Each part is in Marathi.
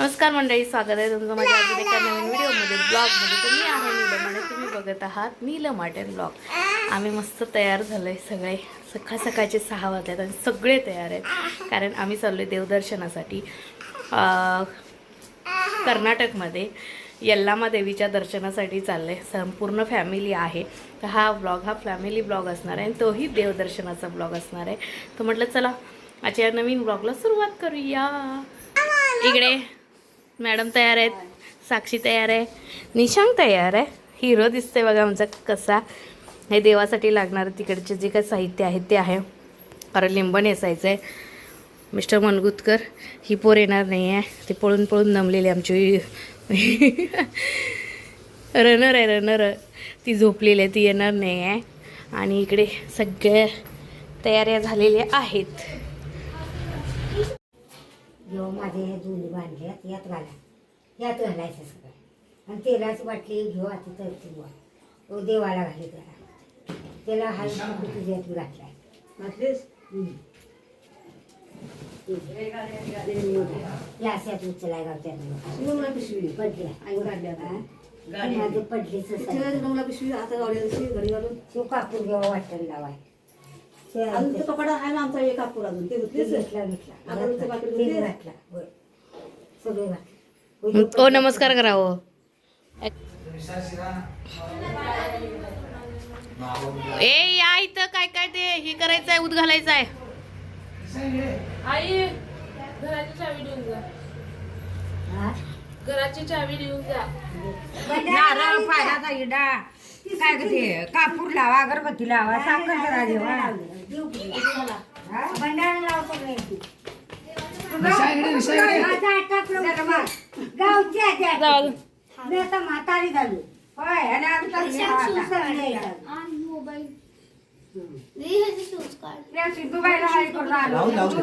नमस्कार मंडळी स्वागत आहे तुमचं माझ्या अजून एका नवीन व्हिडिओमध्ये ब्लॉगमध्ये. तुम्ही आहे नीलम आणि तुम्ही बघत आहात नीलम आर्ट ब्लॉग. आम्ही मस्त तयार झालो आहे सगळे. सकाळ सकाळचे सहा वाजल्यात आणि सगळे तयार आहेत. कारण आम्ही चाललो आहे देवदर्शनासाठी कर्नाटकमध्ये. यल्लामा देवीच्या दर्शनासाठी चाललं आहे संपूर्ण फॅमिली आहे. तर हा ब्लॉग हा फॅमिली ब्लॉग असणार आहे आणि तोही देवदर्शनाचा ब्लॉग असणार आहे. तर म्हटलं चला आजच्या या नवीन ब्लॉगला सुरुवात करूया. इकडे. मॅडम तयार आहेत. साक्षी तयार आहे. निशांक तयार आहे. हिरो दिसते बघा आमचा कसा. हे देवासाठी लागणारं तिकडचे जे काही साहित्य आहे ते आहे. कारण लिंब नेसायचं आहे मिस्टर मनगुतकर ही पोर येणार नाही आहे ते पळून पळून दमलेली आमची. रनर आहे रनर. ती झोपलेली आहे ती येणार नाही आहे आणि इकडे सगळ्या तयाऱ्या झालेल्या आहेत. घेऊ माझे हे जुनी बांधल्यात यात घाला. यात घालायचं सगळं. आणि तेलाची बाटली घेऊ आता तर ती तो देवाला घाली त्याला. त्याला हा तुझ्यात घातलाय घातलीस? या अशात उचलाय गावच्या पडल्या माझे पडलीच पिशवी आता घरी घालून. शिव कापूर घेऊ वाटण लावाय. अजून ते कपडा आहे ना आमचा एक कापूर अजून. ते धुतलेच आहे. घेतला. घेतला. अगरबत्ती पाकिट तेल घेतली? घातला. होय सगळे घातलं. ओ नमस्कार करावं ए या इथं काय काय ते हे करायचं आहे उद घालायचं आहे आई घराची चावी देऊन जा. हा? घराची चावी देऊन जा नारळ पाण्याचा इडा. काय ग ते? कापूर लावा अगरबत्ती लावा साखर करा देवा. भंडारा लावतो. माझा. मी आता म्हातारी झाली. होय आणि आम्ही तर हे आता. त्या सिद्धूबाईला हाय करून आलो.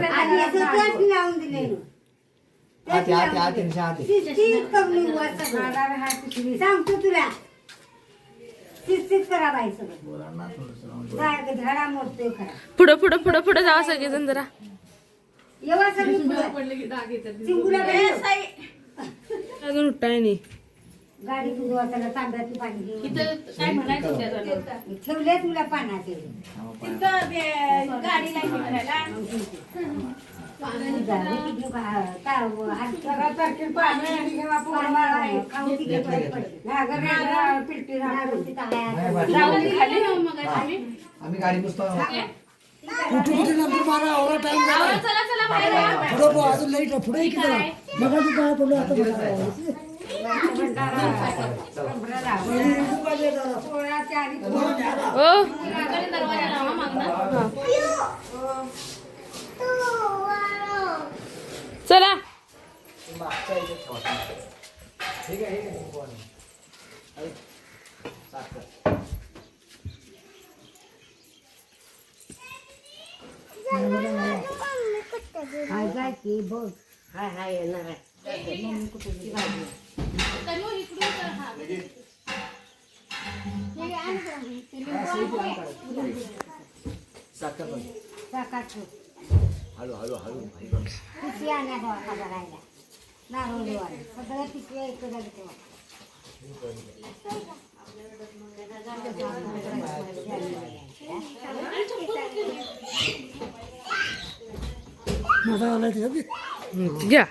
आणि याचं त्याच लावून दिले ना. त्याच लावून दिले. शिस्तीत करून निघवा सगळं. नारळ हाय पिशवी. सांगतो तुला शिस्तीत करा बाई सगळं काय झाडा मोडतोय खरा पुढं पुढं पुढं पुढं जावा सगळेजण जरा येवा सगळी पुढं. चिंबूला बाई. अजून उठाय नाही गाडी तुझं वाचायला तांब्यातलं पाणी घेऊन इथं काय म्हणायचं त्याचं? ठेवले तुला तिथं ते गाडीला हे करायला मग आम्ही. आम्ही गाडी पुसतो. कुठे कुठे नंबर मारा एवढा टाइम झाला. पुढं पहा, अजून लाइट पुढे किती झाला मगाशी काय? पडलं आता आणि ओ इकडे दरवाजा लावा मागनं. चला ठीक आहे ठीक आहे कोण आहे? साखर बघ हाय हाय येणार आहे तनु, इकडून कर, हा. साखर पण टाकायचं. हळू हळू हळू. पिशवी आणा सगळ्या पिशव्या झाल्या तेव्हा माझा आलाय त्याच्यात घ्या.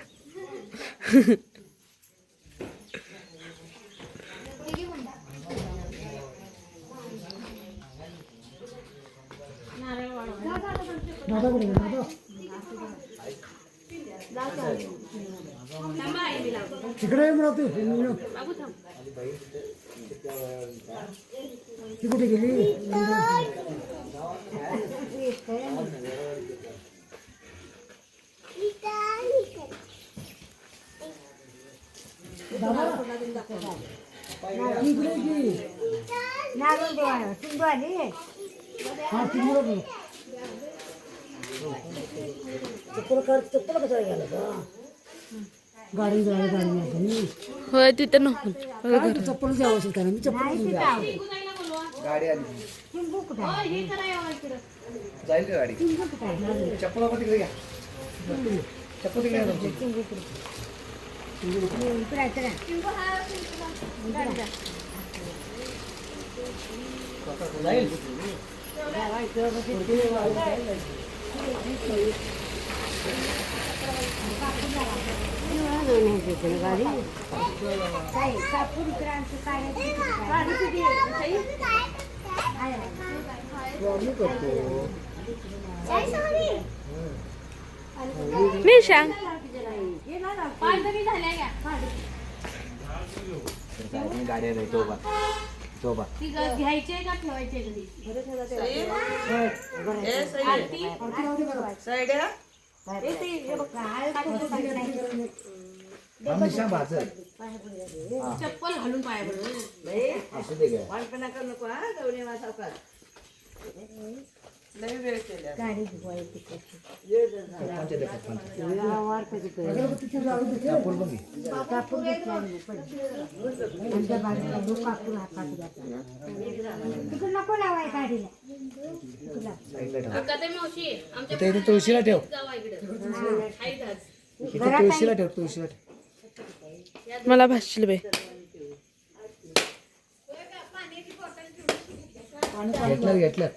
दादा कुठे गेला? दादा. तिकडे मिळवते म्हणा ती. कुठे गेली? ती इकडे ये सिंधू आली हा चप्पल कर चप्पल कसं घ्यायला का गाडी जायला गाडी नाही तुम्ही होय तिथं नको. काय चप्पल द्यावं असेल त्याला? मी चप्पल घेऊन. गाडी आली. जाईल का गाडी? चिंबू कुठं आहे चप्पल आपण तिकडे घ्या चप्पल तिकडे घ्या तुमची. चिंबू कुठं जाईल. घ्या तर काय नाही, तो बा तो बा ती ग- घ्यायची आहे. का ठेवायची हा, निशा भाजल चप्पल घालून पाया पडलं असू दे काय बघ. हे. कापूर घेतला आणि त्या बाजूला जो कापूर हातात तिकडे नको लावाय गाडीला. तुळशीला ठेव. तुळशीला ठेव तुळशीला ठेव. मला भासशील बे घेतल्यात घेतल्यात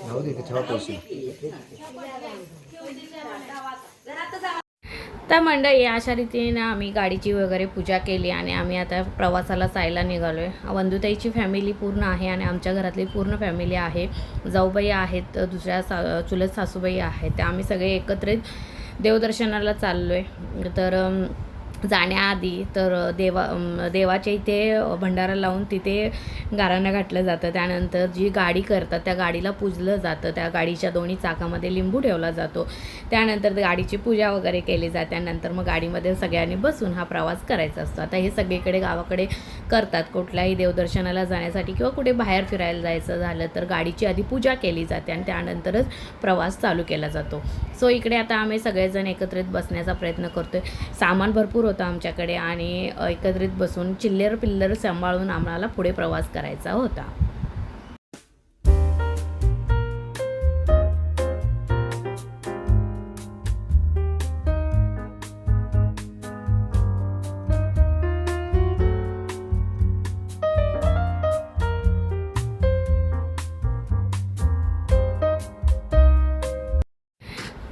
राहू दे तर मंडळी अशा रीतीने आम्ही गाडीची वगैरे पूजा केली आणि आम्ही आता प्रवासाला जायला निघालो आहे वंधुताईची फॅमिली पूर्ण आहे आणि आमच्या घरातली पूर्ण फॅमिली आहे. जाऊबाई आहेत दुसऱ्या सा चुलत सासूबाई आहेत. त्या आम्ही सगळे एकत्रित देवदर्शनाला चाललो आहे तर जाण्याआधी तर देवा देवाच्या इथे भंडारा लावून तिथे गाराणं घातलं जातं. त्यानंतर जी गाडी करतात त्या गाडीला पूजलं जातं. त्या गाडीच्या दोन्ही चाकामध्ये लिंबू ठेवला जातो. त्यानंतर गाडीची पूजा वगैरे केली जाते. त्यानंतर मग गाडीमध्ये सगळ्यांनी बसून हा प्रवास करायचा असतो. आता हे सगळीकडे गावाकडे करतात. कुठल्याही देवदर्शनाला जाण्यासाठी किंवा कुठे बाहेर फिरायला जायचं झालं तर गाडीची आधी पूजा केली जाते आणि त्यानंतरच प्रवास चालू केला जातो. सो इकडे आता आम्ही सगळेजण एकत्रित बसण्याचा प्रयत्न करतोय. सामान भरपूर होता आमच्याकडे आणि एकत्रित बसून चिल्लर पिल्लर सांभाळून आम्हाला पुढे प्रवास करायचा होता.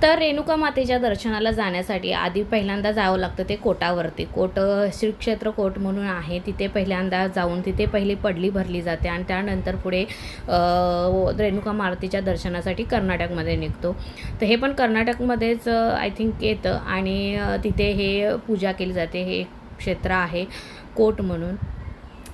तर रेणुका मातेच्या दर्शनाला जाण्यासाठी आधी पहिल्यांदा जावं लागतं ते कोटावरती. कोट श्रीक्षेत्र कोट म्हणून आहे. तिथे पहिल्यांदा जाऊन तिथे पहिली पडली भरली जाते आणि त्यानंतर पुढे व- रेणुका मारुतीच्या दर्शनासाठी कर्नाटकमध्ये निघतो. तर हे पण कर्नाटकमध्येच आय थिंक येतं आणि तिथे हे पूजा केली जाते. हे क्षेत्र आहे कोट म्हणून.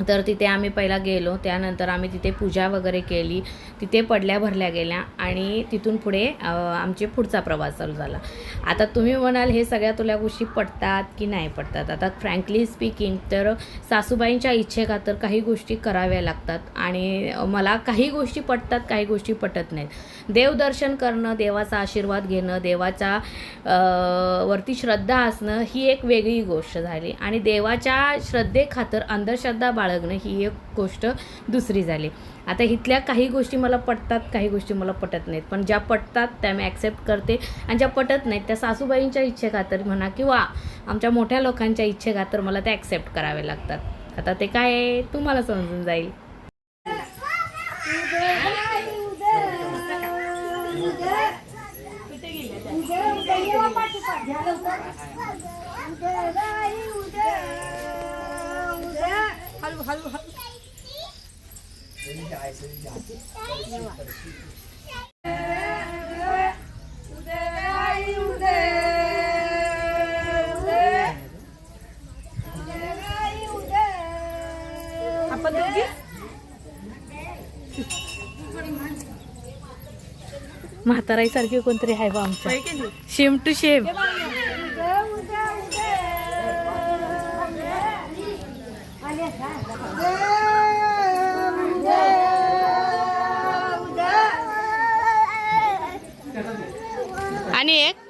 तर तिथे आम्ही पहिला गेलो त्यानंतर आम्ही तिथे पूजा वगैरे केली. तिथे पडल्या भरल्या गेल्या आणि तिथून पुढे आमचे पुढचा प्रवास चालू झाला. आता तुम्ही म्हणाल हे सगळ्या तुला गोष्टी पटतात की नाही पडतात आता फ्रँकली स्पीकिंग तर सासूबाईंच्या इच्छेखातर काही गोष्टी कराव्या लागतात आणि मला काही गोष्टी पटतात काही गोष्टी पटत नाहीत. देवदर्शन करणं देवाचा आशीर्वाद घेणं देवाचा वरती श्रद्धा असणं ही एक वेगळी गोष्ट झाली. आणि देवाच्या श्रद्धेखातर अंधश्रद्धा बाळ बाळगणं ही एक गोष्ट दुसरी झाली. आता इथल्या काही गोष्टी मला पटतात काही गोष्टी मला पटत नाहीत. पण ज्या पटतात त्या मी ॲक्सेप्ट करते आणि ज्या पटत नाहीत त्या सासूबाईंच्या इच्छेखातर म्हणा किंवा आमच्या मोठ्या लोकांच्या इच्छेखातर मला त्या ॲक्सेप्ट कराव्या लागतात. आता ते काय आहे तुम्हाला समजून जाईल. म्हाताराईसारखी कोणतरी आहे बा आमच्या. शेम टू शेम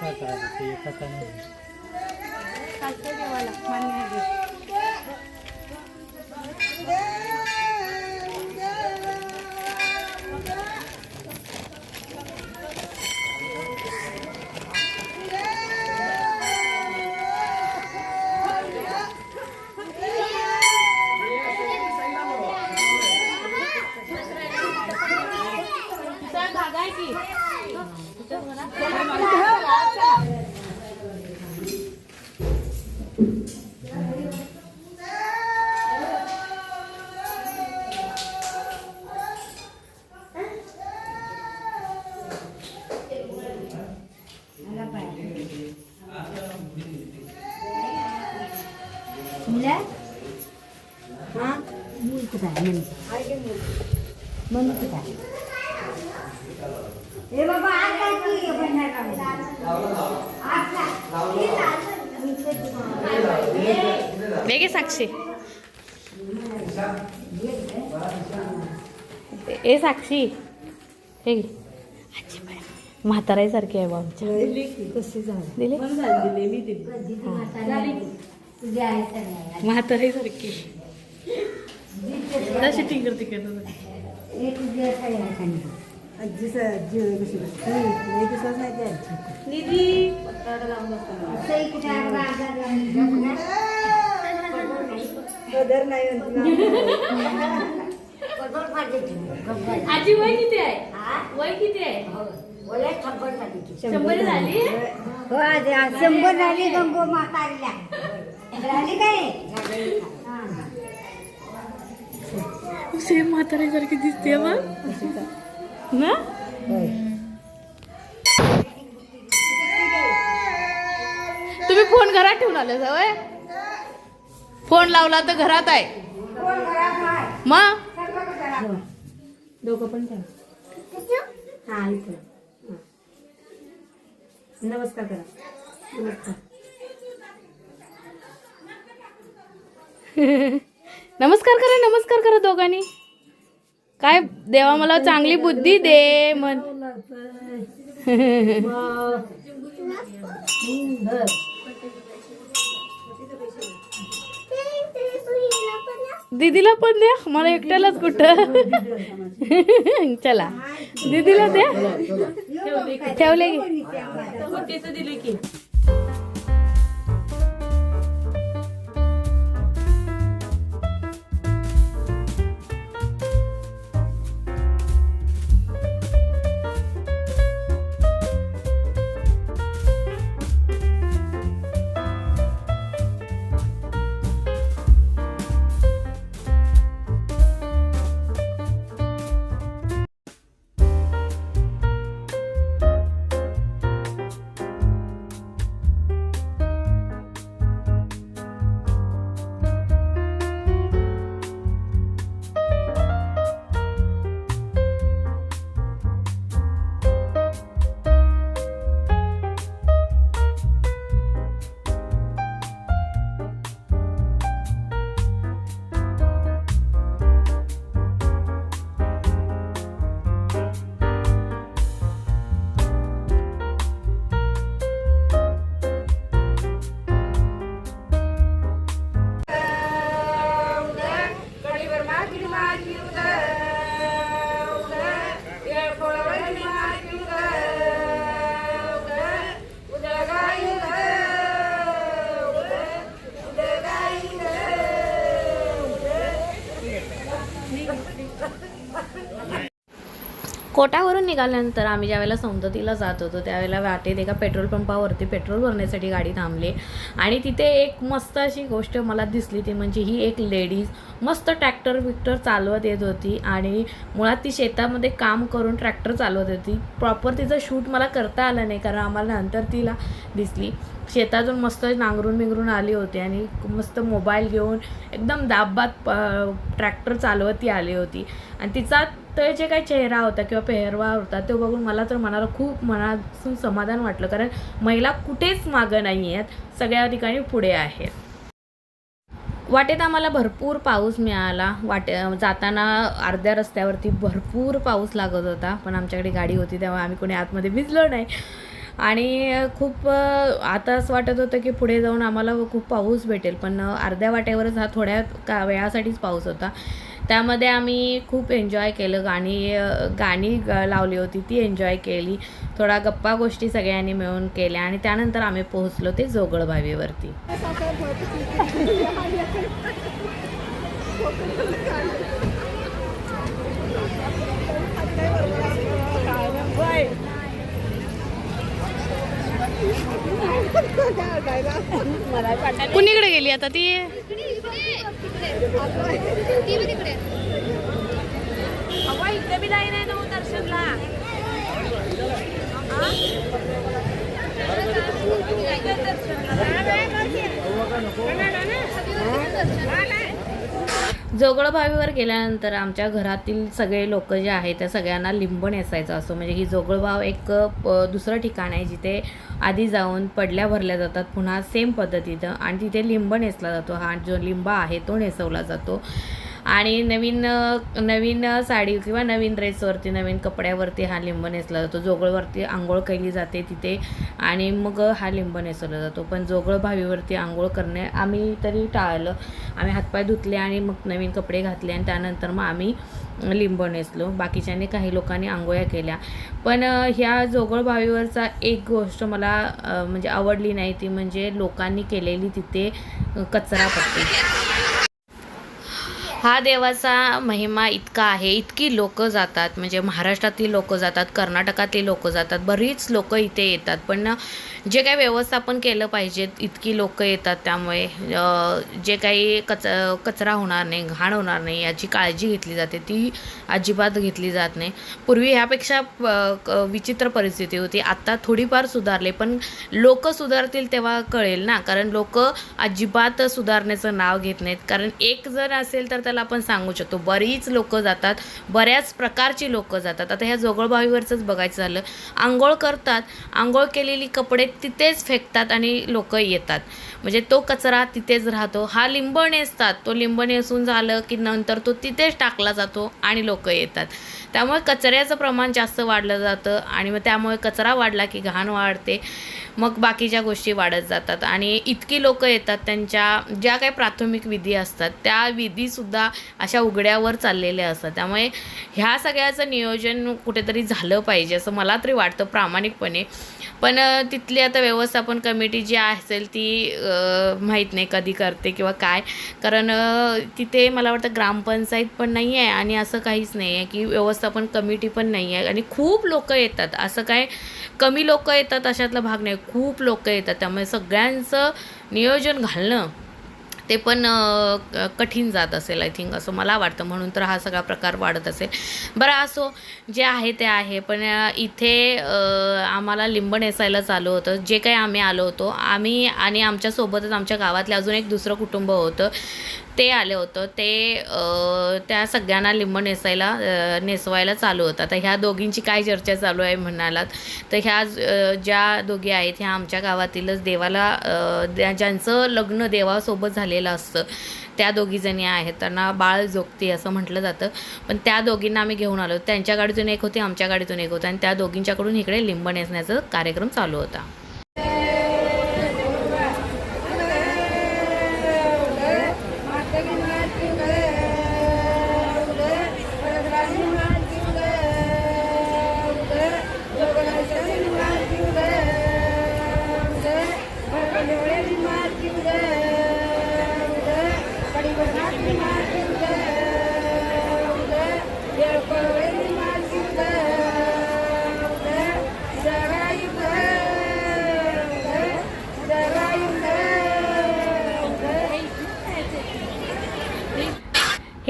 चला चला शंभू ये साक्षी. हे म्हाताराईसारखी आहे बा आमच्या कशी दिले. म्हाताराईसारखी तशी टिंगर तिकडे निधी. नाही पाहिजे. गप्प. आजी वय किती आहे हा? वय किती आहे हो. बोला शंभर झाली. शंभर झाली हो आज शंभर झाली गंगो म्हातारीला झाली काय हा. सेम म्हाताराईसारखी दिसते मग ना तुम्ही फोन घरात ठेवून आले सवय फोन लावला तर घरात आहे कोण घरात नाही. मग घरात. दोघं पण ठेवा. हा इथं. हा. नमस्कार करा. नमस्कार. नमस्कार करा नमस्कार करा दोघांनी. काय देवा मला चांगली बुद्धी दे मन दीदीला पण द्या मला एकट्यालाच कुठं? चला. दीदीला द्या. ठेवले की. कोटावरून निघाल्यानंतर आम्ही ज्यावेळेला सौंदतीला जात होतो त्यावेळेला वाटेत एका पेट्रोल पंपावरती पेट्रोल भरण्यासाठी गाडी थांबली. आणि तिथे एक मस्त अशी गोष्ट मला दिसली ती म्हणजे ही एक लेडीज मस्त ट्रॅक्टर विक्टर चालवत येत होती आणि मुळात ती शेतामध्ये काम करून ट्रॅक्टर चालवत होती. प्रॉपर तिचं शूट मला करता आलं नाही कारण आम्हाला नंतर तिला दिसली. शेतातून मस्त नांगरून बिंगरून आली होती आणि मस्त मोबाईल घेऊन एकदम दाबात ट्रॅक्टर चालवत ती आली होती. आणि तिचा तर जे काही चेहरा होता किंवा पेहरवा होता तो बघून मला तर मनाला खूप मनातून समाधान वाटलं. कारण महिला कुठेच मागं नाही आहेत सगळ्या ठिकाणी पुढे आहेत. वाटेत आम्हाला भरपूर पाऊस मिळाला. वाटे जाताना अर्ध्या रस्त्यावरती भरपूर पाऊस लागत होता पण आमच्याकडे गाडी होती तेव्हा आम्ही कोणी आतमध्ये भिजलो नाही. आणि खूप आता असं वाटत होतं की पुढे जाऊन आम्हाला खूप पाऊस भेटेल पण अर्ध्या वाटेवरच हा थोड्या का वेळासाठीच पाऊस होता. त्यामध्ये आम्ही खूप एन्जॉय केलं गाणी गाणी लावली होती ती एन्जॉय केली. थोडा गप्पा गोष्टी सगळ्यांनी मिळून केल्या आणि त्यानंतर आम्ही पोहोचलो ते जोगळबावीवरती. कुणीकडे गेली आता ती? दर्शनला जोगळभावीवर गेल्यानंतर आमच्या घरातील सगळे लोक जे आहेत त्या सगळ्यांना लिंब नेसायचं असतो म्हणजे ही जोगळभाव एक प- दुसरं ठिकाण आहे जिथे आधी जाऊन पडल्या भरल्या जातात पुन्हा सेम पद्धतीनं. आणि तिथे लिंब नेसला जातो. हा जो लिंबा आहे तो नेसवला जातो. आणि नवीन नवीन साडी किंवा नवीन ड्रेसवरती नवीन कपड्यावरती हा लिंब नेसला जातो. जोगळवरती आंघोळ केली जाते तिथे आणि मग हा लिंब नेसवला जातो. पण जोगळ भावीवरती आंघोळ करणे आम्ही तरी टाळलं. आम्ही हातपाय धुतले आणि मग नवीन कपडे घातले आणि त्यानंतर मग आम्ही लिंब नेसलो. बाकीच्यांनी काही लोकांनी आंघोळ्या केल्या. पण ह्या जोगळ भावीवरचा एक गोष्ट मला म्हणजे आवडली नाही ती म्हणजे लोकांनी केलेली तिथे कचरा पट्टी हा देवाचा महिमा इतका आहे इतकी लोक जातात म्हणजे महाराष्ट्रातली लोकं जातात कर्नाटकातली लोकं जातात बरीच लोक इथे येतात. पण जे काही व्यवस्थापन केलं पाहिजे इतकी लोकं येतात त्यामुळे. जे काही कच कचरा होणार नाही घाण होणार नाही याची काळजी घेतली जाते ती अजिबात घेतली जात नाही. पूर्वी ह्यापेक्षा क- विचित्र परिस्थिती होती. आत्ता थोडीफार सुधारले पण लोक सुधारतील तेव्हा कळेल ना. कारण लोक अजिबात सुधारण्याचं नाव घेत नाहीत. कारण एक जर असेल तर त्याला आपण सांगू शकतो. बरीच लोक जातात बऱ्याच प्रकारची लोक जातात. आता ह्या जोगळबावीवरचंच बघायचं झालं. आंघोळ करतात आंघोळ केलेली कपडे तिथेच फेकतात आणि लोक येतात. म्हणजे तो कचरा तिथेच राहतो. हा लिंब नेसतात तो लिंब नेसून झालं की नंतर तो तिथेच टाकला जातो आणि लोक येतात. त्यामुळे कचऱ्याचं प्रमाण जास्त वाढलं जातं आणि मग त्यामुळे कचरा वाढला की घाण वाढते. मग बाकीच्या गोष्टी वाढत जातात आणि इतकी लोकं येतात त्यांच्या ज्या काही प्राथमिक विधी असतात त्या विधीसुद्धा अशा उघड्यावर चाललेल्या असतात. त्यामुळे ह्या सगळ्याचं नियोजन कुठेतरी झालं पाहिजे असं मला तरी वाटतं प्रामाणिकपणे. पण तिथली आता व्यवस्थापन कमिटी जी असेल ती माहीत नाही कधी करते किंवा काय. कारण तिथे मला वाटतं ग्रामपंचायत पण नाही आहे आणि असं काहीच नाही आहे की व्यवस्थापन कमिटी पण नाही आहे. आणि खूप लोक येतात. असं काय कमी लोकं येतात अशातला भाग नाही. खूप लोक येतात. त्यामुळे सगळ्यांचं नियोजन घालणं ते पण कठीण जात असेल आय थिंक असं मला वाटतं. म्हणून तर हा सगळा प्रकार वाढत असेल. बरं असो जे आहे ते आहे. पण इथे आम्हाला लिंब नेसायला चालू होतं. जे काही आम्ही आलो होतो आम्ही आणि आमच्यासोबतच आमच्या गावातलं अजून एक दुसरं कुटुंब होतं. ते आलं होतं. ते त्या सगळ्यांना लिंब नेसायला नेसवायला चालू होतं. आता ह्या दोघींची काय चर्चा चालू आहे म्हणालात तर ह्या ज्या दोघी आहेत ह्या आमच्या गावातीलच देवाला ज्या- ज्यांचं लग्न देवासोबत झालेलं असतं त्या दोघीजणी आहेत. त्यांना बाळ जोगती असं म्हटलं जातं. पण त्या दोघींना आम्ही घेऊन आलो. त्यांच्या गाडीतून एक होती आमच्या गाडीतून एक होतं. आणि त्या दोघींच्याकडून इकडे लिंब नेसण्याचा कार्यक्रम चालू होता.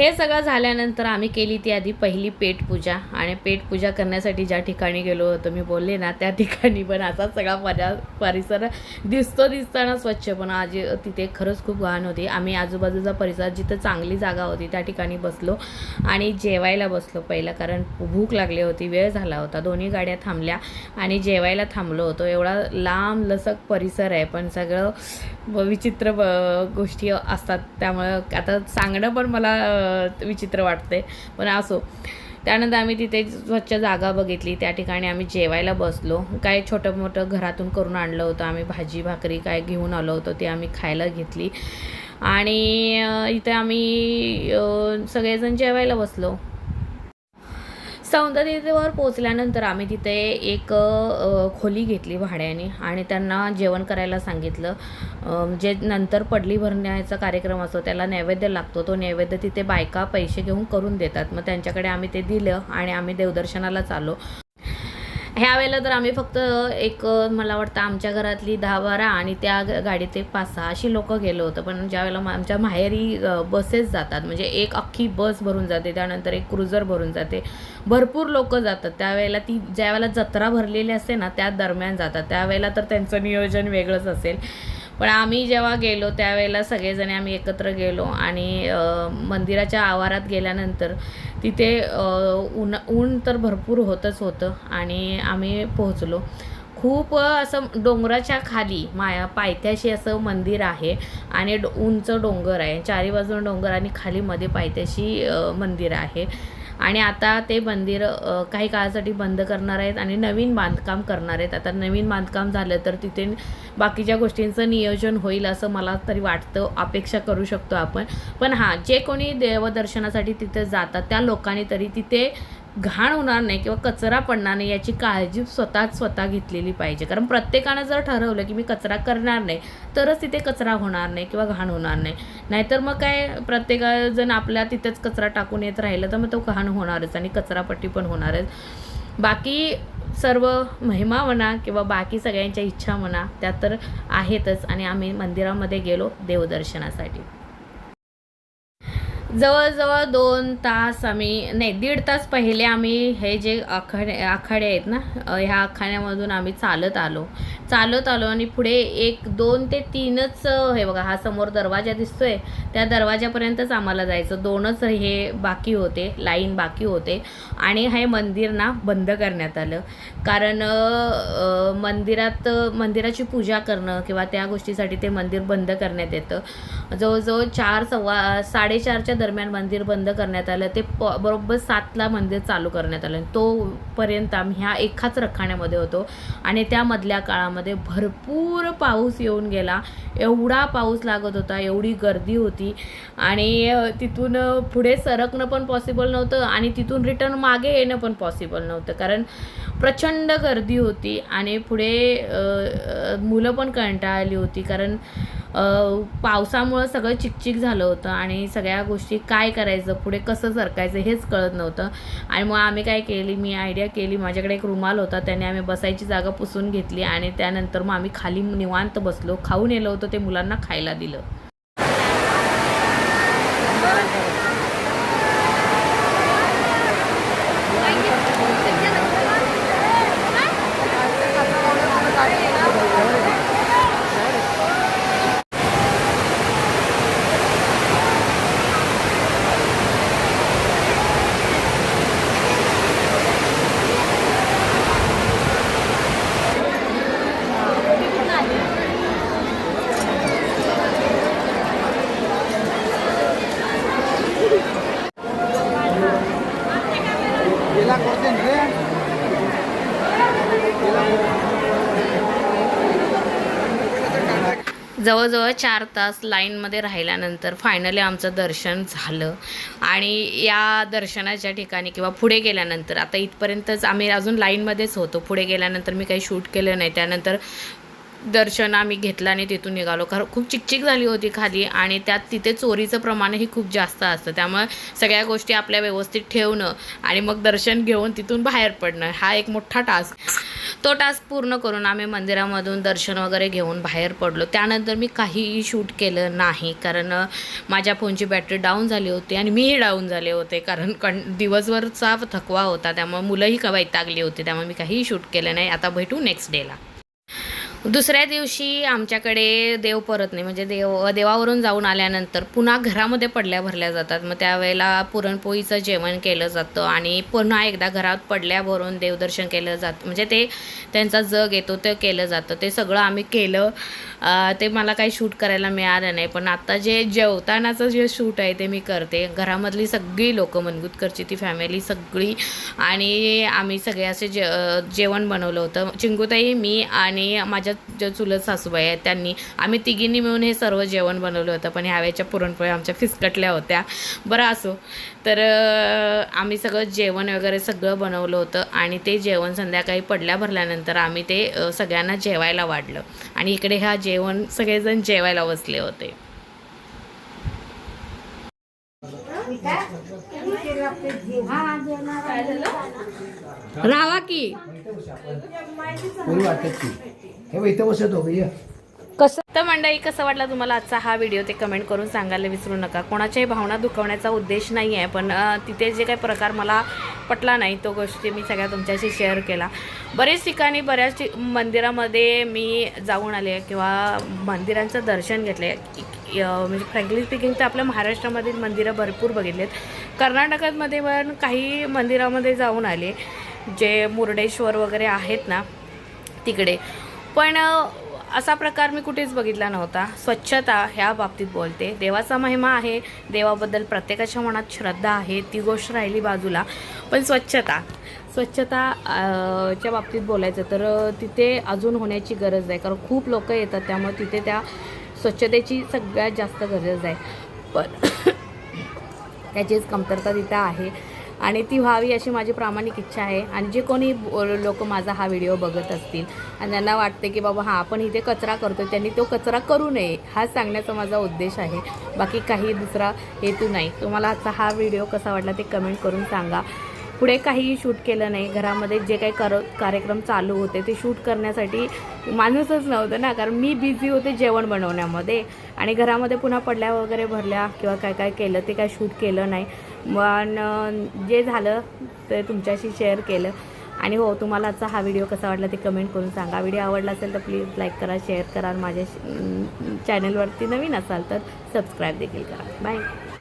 हे सगळं झाल्यानंतर आम्ही केली ती आधी पहिली पेटपूजा. आणि पेटपूजा करण्यासाठी ज्या ठिकाणी गेलो होतो मी बोलले ना त्या ठिकाणी पण असा सगळा पर्या परिसर दिसतो दिसताना स्वच्छ. पण आज तिथे खरंच खूप घाण होती. आम्ही आजूबाजूचा परिसर जिथं चांगली जागा होती त्या ठिकाणी बसलो आणि जेवायला बसलो पहिलं. कारण भूक लागली होती वेळ झाला होता. दोन्ही गाड्या थांबल्या आणि जेवायला थांबलो होतो. एवढा लांब लसक परिसर आहे. पण सगळं व विचित्र ब- गोष्टी असतात. त्यामुळं आता सांगणं पण मला विचित्र वाटते पण असो. त्यानंतर आम्ही तिथे स्वच्छ जागा बघितली. त्या ठिकाणी आम्ही जेवायला बसलो. काय छोटं मोठं घरातून करून आणलं होतं. आम्ही भाजी भाकरी काय घेऊन आलो होतो ते आम्ही खायला घेतली. आणि इथे आम्ही सगळेजण जेवायला बसलो. सौंदर्यवर पोचल्यानंतर आम्ही तिथे एक खोली घेतली भाड्याने आणि त्यांना जेवण करायला सांगितलं. जे नंतर पडली भरण्याचा कार्यक्रम असतो त्याला नैवेद्य लागतो. तो नैवेद्य तिथे बायका पैसे घेऊन करून देतात. मग त्यांच्याकडे आम्ही ते दिलं आणि आम्ही देवदर्शनाला चाललो. ह्या वेळेला तर आम्ही फक्त एक मला वाटतं आमच्या घरातली दहा बारा आणि त्या गाडीत एक पाच सहा अशी लोकं गेलो होतं. पण ज्या वेळेला आमच्या माहेरी बसेस जातात म्हणजे एक अख्खी बस भरून जाते त्यानंतर एक क्रुझर भरून जाते. भरपूर लोक जातात. त्यावेळेला ती ज्या वेळेला जत्रा भरलेली असते ना त्या दरम्यान जातात. त्यावेळेला तर त्यांचं नियोजन वेगळंच असेल. पण आम्ही जेव्हा गेलो त्यावेळेला सगळेजण आम्ही एकत्र गेलो आणि मंदिराच्या आवारात गेल्यानंतर तिथे ऊन ऊन तर भरपूर होतंच होतं आणि आम्ही पोहोचलो. खूप असं डोंगराच्या खाली माया पायथ्याशी असं मंदिर आहे आणि डो उंच डोंगर आहे. चारी बाजून डोंगर आणि खाली मध्ये पायथ्याशी मंदिर आहे. आणि आता ते मंदिर काही काळासाठी बंद करणार आहेत आणि नवीन बांधकाम करणार आहेत. आता नवीन बांधकाम झालं तर तिथे बाकीच्या गोष्टींचं नियोजन होईल असं मला तरी वाटतं. अपेक्षा करू शकतो आपण. पण हां जे कोणी देवदर्शनासाठी तिथे जातात त्या लोकांनी तरी तिथे घाण होणार नाही किंवा कचरा पडणार नाही याची काळजी स्वतःच स्वतः घेतलेली पाहिजे. कारण प्रत्येकानं जर ठरवलं की मी कचरा करणार नाही तरच तिथे कचरा होणार नाही किंवा घाण होणार नाही. नाहीतर मग काय प्रत्येकजण आपल्या तिथेच कचरा टाकून येत राहिलं तर मग तो घाण होणारच आणि कचरापट्टी पण होणारच. बाकी सर्व महिमा म्हणा किंवा बाकी सगळ्यांच्या इच्छा म्हणा त्या तर आहेतच आणि आम्ही मंदिरामध्ये गेलो देवदर्शनासाठी. जवळजवळ दोन तास आम्ही नाही दीड तास पहिले आम्ही हे जे आखाडे आखाडे आहेत ना ह्या आखाड्यामधून आम्ही चालत आलो. चालत आलो आणि पुढे एक दोन ते तीनच हे बघा हा समोर दरवाजा दिसतोय. त्या दरवाजापर्यंतच आम्हाला जायचं. दोनच हे बाकी होते लाईन बाकी होते. आणि हे मंदिर ना बंद करण्यात आलं. कारण मंदिरात मंदिराची पूजा करणं किंवा त्या गोष्टीसाठी ते मंदिर बंद करण्यात येतं. जवळजवळ चार सव्वा साडेचारच्या दरम्यान मंदिर बंद करण्यात आलं. ते प बरोबर सातला मंदिर चालू करण्यात आलं. तोपर्यंत आम्ही ह्या एकाच रखाण्यामध्ये होतो. आणि त्यामधल्या काळामध्ये भरपूर पाऊस येऊन गेला. एवढा पाऊस लागत होता एवढी गर्दी होती. आणि तिथून पुढे सरकणं पण पॉसिबल नव्हतं आणि तिथून रिटर्न मागे येणं पण पॉसिबल नव्हतं. कारण प्रचंड गर्दी होती आणि पुढे मुलं पण कंटाळली होती. कारण पावसामुळं सगळं चिकचिक झालं होतं आणि सगळ्या गोष्टी काय करायचं पुढे कसं सरकायचं हेच कळत नव्हतं. आणि मग आम्ही काय केली मी आयडिया केली माझ्याकडे एक रुमाल होता त्याने आम्ही बसायची जागा पुसून घेतली आणि त्यानंतर मग आम्ही खाली निवांत बसलो खाऊन येलो होतं ते मुलांना खायला दिलं. जवळजवळ चार तास लाईनमध्ये राहिल्यानंतर फायनली आमचं दर्शन झालं. आणि या दर्शनाच्या ठिकाणी किंवा पुढे गेल्यानंतर आता इथपर्यंतच आम्ही अजून लाईनमध्येच होतो. पुढे गेल्यानंतर मी काही शूट केलं नाही. त्यानंतर दर्शन आम्ही घेतलं आणि तिथून निघालो. कारण खूप चिकचिक झाली होती खाली आणि त्यात तिथे चोरीचं प्रमाणही खूप जास्त असतं. त्यामुळे सगळ्या गोष्टी आपल्या व्यवस्थित ठेवणं आणि मग दर्शन घेऊन तिथून बाहेर पडणं हा एक मोठा टास्क. तो टास्क पूर्ण करून आम्ही मंदिरामधून दर्शन वगैरे घेऊन बाहेर पडलो. त्यानंतर मी काहीही शूट केलं नाही कारण माझ्या फोनची बॅटरी डाऊन झाली होती आणि मीही डाऊन झाले होते कारण कण दिवसभरचा थकवा होता. त्यामुळे मुलंही वैतागली होती. त्यामुळे मी काहीही शूट केलं नाही. आता भेटू नेक्स्ट डेला दुसऱ्या दिवशी आमच्याकडे देव परत नाही. म्हणजे देव देवावरून जाऊन आल्यानंतर पुन्हा घरामध्ये पडल्या भरल्या जातात. मग त्यावेळेला पुरणपोळीचं जेवण केलं जातं आणि पुन्हा एकदा घरात पडल्या भरून देवदर्शन केलं जातं म्हणजे ते त्यांचा जग येतो ते केलं जातं. ते सगळं आम्ही केलं. ते मला काही शूट करायला मिळालं नाही. पण आत्ता जे जेवतानाचं जे शूट आहे ते मी करते. घरामधली सगळी लोकं मनगुतकरची ती फॅमिली सगळी आणि आम्ही सगळे असे जे जेवण बनवलं होतं. चिंगूताई मी आणि माझ्या ज्या चुलत सासूबाई आहेत त्यांनी आम्ही तिघींनी मिळून हे सर्व जेवण बनवलं होतं पण ह्यावेळेच्या पुरणपोळ्या आमच्या फिसकटल्या होत्या. बरं असो. तर आम्ही सगळं जेवण वगैरे सगळं बनवलं होतं आणि ते जेवण संध्याकाळी पडल्या भरल्यानंतर आम्ही ते सगळ्यांना जेवायला वाढलं. आणि इकडे ह्या जेवण सगळेजण जेवायला बसले होते. राहा की. पोरी वाटतात की. हे इथं बसत हो ये. कसं तर मंडळी कसं वाटला तुम्हाला आजचा हा व्हिडिओ? ते कमेंट करून सांगायला विसरू नका. कोणाच्याही भावना दुखवण्याचा उद्देश नाही आहे पण तिथे जे काही प्रकार मला पटला नाही तो गोष्टी मी सगळ्या तुमच्याशी शेअर केला. बरेच ठिकाणी बऱ्याच ठि मंदिरामध्ये मी जाऊन आले किंवा मंदिरांचं दर्शन घेतलं. आहे म्हणजे फ्रँकली स्पीकिंग तर आपल्या महाराष्ट्रामधील मंदिरं भरपूर बघितलेत. कर्नाटकामध्ये पण काही मंदिरामध्ये जाऊन आले जे मुर्डेश्वर वगैरे आहेत ना तिकडे. पण असा प्रकार मी कुठेच बघितला नव्हता. स्वच्छता ह्या बाबतीत बोलते. देवाचा महिमा आहे. देवाबद्दल प्रत्येकाच्या मनात श्रद्धा आहे. ती गोष्ट राहिली बाजूला. पण स्वच्छता. स्वच्छता च्या बाबतीत बोलायचं तर तिथे अजून होण्याची गरज आहे कारण खूप लोक येतात. त्यामुळे तिथे त्या स्वच्छतेची सगळ्यात जास्त गरज आहे. पण त्याचीच कमतरता तिथं आहे. आणि ती व्हावी अशी माझी प्रामाणिक इच्छा आहे. आणि जे कोणी लोक माझा हा व्हिडिओ बघत असतील आणि त्यांना वाटते की बाबा हां आपण इथे कचरा करतो त्यांनी तो कचरा करू नये हा सांगण्याचा माझा उद्देश आहे. बाकी काही दुसरा हेतू नाही. तुम्हाला आजचा हा व्हिडिओ कसा वाटला ते कमेंट करून सांगा. पुढे काहीही शूट केलं नाही. घरामध्ये जे काही कर कार्यक्रम चालू होते ते शूट करण्यासाठी माणूसच नव्हतं ना कारण मी बिझी होते जेवण बनवण्यामध्ये. आणि घरामध्ये पुन्हा पडल्या वगैरे भरल्या किंवा काय काय केलं ते काय शूट केलं नाही. पण जे झालं ते तुमच्याशी शेअर केलं. आणि हो तुम्हाला आजचा हा व्हिडिओ कसा वाटला ते कमेंट करून सांगा. व्हिडिओ आवडला असेल तर प्लीज लाईक करा शेअर करा. आणि माझ्या चॅनलवरती नवीन असाल तर सबस्क्राईब देखील करा. बाय